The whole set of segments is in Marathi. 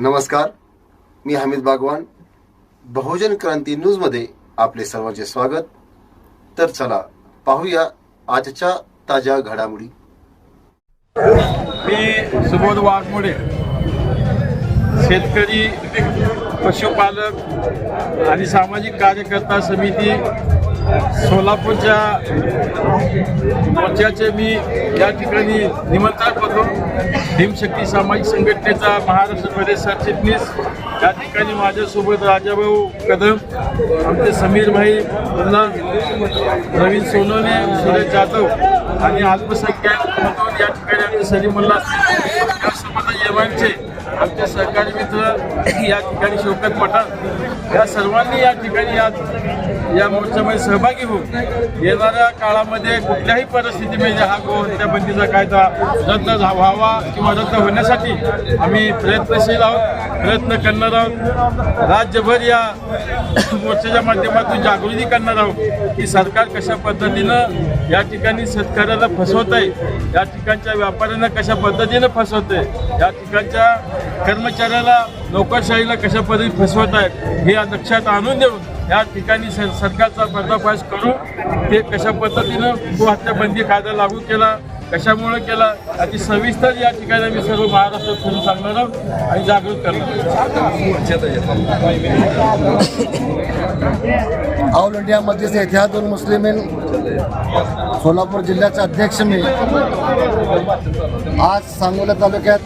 नमस्कार मी हमीद बागवान. बहुजन क्रांती न्यूजमध्ये आपले सर्वांचे स्वागत. तर चला पाहूया आजच्या ताज्या घडामोडी. मी सुबोध वाघमोडे शेतकरी पशुपालक आणि सामाजिक कार्यकर्ता समिती सोलापूरच्या मोर्चाचे मी या ठिकाणी निमंत्रण करतो भीमशक्ती सामाजिक संघटनेचा महाराष्ट्र प्रदेश सरचिटणीस या ठिकाणी माझ्यासोबत राजाभाऊ कदम आमचे समीर भाई पुन्हा नवीन सोनवणे सुरेश जाधव आणि अल्पसंख्याक या ठिकाणी आमचे सलीमुल्ला या समाजा आमचे सहकारी मित्र या ठिकाणी शौकत पठाण या सर्वांनी या ठिकाणी आज या मोर्चामध्ये सहभागी होऊन येणाऱ्या काळामध्ये कुठल्याही परिस्थितीमध्ये हा गो बंदीचा कायदा रद्द व्हावा किंवा रद्द होण्यासाठी आम्ही प्रयत्नशील आहोत प्रयत्न करणार आहोत. राज्यभर या मोर्चाच्या माध्यमातून जागृती करणार आहोत की सरकार कशा पद्धतीनं या ठिकाणी शेतकऱ्याला फसवत आहे या ठिकाणच्या व्यापाऱ्यांना कशा पद्धतीनं फसवत आहे या ठिकाणच्या कर्मचाऱ्याला नोकरशाहीला कशा पद्धतीने फसवत आहेत हे या लक्षात आणून देऊन या ठिकाणी सरकारचा पर्दाफाश करू ते कशा पद्धतीनं गोहत्याबंदी कायदा लागू केला कशामुळे केला याची सविस्तर या ठिकाणी आम्ही सर्व महाराष्ट्रात फिरून सांगणार आहोत आणि जागृत करणार ऑल इंडिया मजलिस इतिहादुल मुस्लिमीन सोलापूर जिल्ह्याचे अध्यक्ष मी आज सांगोला तालुक्यात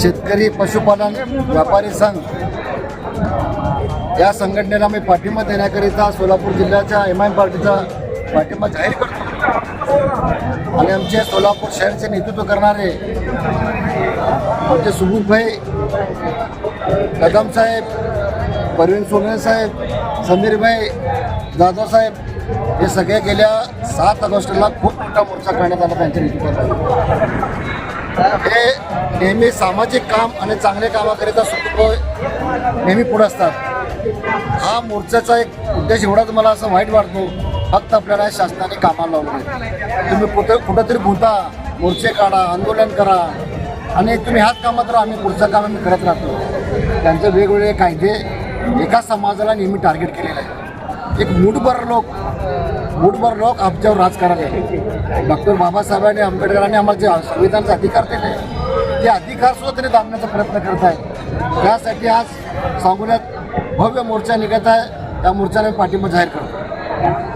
शेतकरी पशुपालन व्यापारी संघ. या संघटनेला मी पाठिंबा देण्याकरिता सोलापूर जिल्ह्याच्या एम आय पार्टीचा पाठिंबा जाहीर करतो. आणि आमचे सोलापूर शहरचे नेतृत्व करणारे आमचे सुबूरभाई कदम साहेब परवीन सोनवणे साहेब समीरभाई जाधवसाहेब हे सगळे गेल्या सात ऑगस्टला खूप मोठा मोर्चा करण्यात आला त्यांच्या नेतृत्वात हे नेहमी सामाजिक काम आणि चांगले कामाकरिता सुखरूप नेहमी पुढे असतात. हा मोर्चाचा एक उद्देश एवढाच मला असं वाईट वाटतो फक्त आपल्याला शासनाने कामाला लावले तुम्ही कुठं कुठंतरी भूता मोर्चे काढा आंदोलन करा आणि तुम्ही ह्याच कामात राहा आम्ही पुढचं काम आम्ही करत राहतो. त्यांचे वेगवेगळे कायदे एका समाजाला नेहमी टार्गेट केलेलं आहे एक मूठभर लोक मूठभर लोक आमच्यावर राज आहे. डॉक्टर बाबासाहेबांनी आंबेडकरांनी आम्हाला जे संविधानाचे अधिकार दिले ते अधिकार सुद्धा त्यांनी दाबण्याचा प्रयत्न करत आहे त्यासाठी आज सांगोल्यात भव्य मोर्चा निघत आहे. त्या मोर्चाला मी पाठिंबा जाहीर करतो.